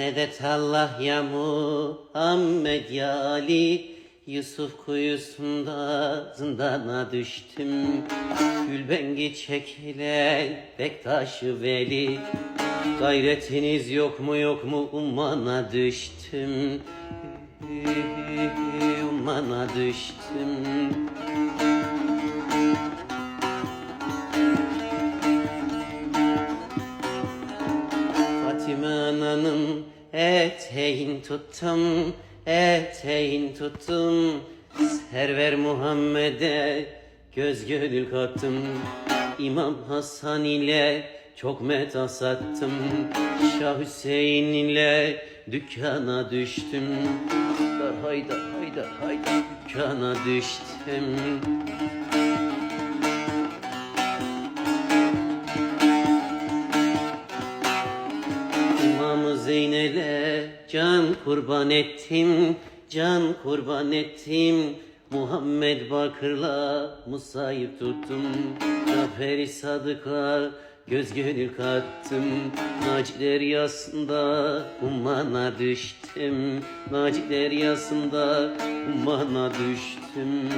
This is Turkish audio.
Medet Allah ya Muhammed ya Ali. Yusuf kuyusunda zindana düştüm. Gülbengi çekilen Bektaşı Veli. Gayretiniz yok mu yok mu? Ummana düştüm. Ummana düştüm Fatime ananın eteğin tuttum, eteğin tuttum. Server Muhammed'e göz gönül kattım. İmam Hasan ile çok meta sattım. Şah Hüseyin ile dükkana düştüm. Dar hayda hayda hayda dükkana düştüm. Zeynel'e can kurban ettim, can kurban ettim. Muhammed Bakır'la Musa'yı tuttum. Zaferi Sadık'a göz gönül kattım. Naci deryasında ummana düştüm. Naci deryasında ummana düştüm.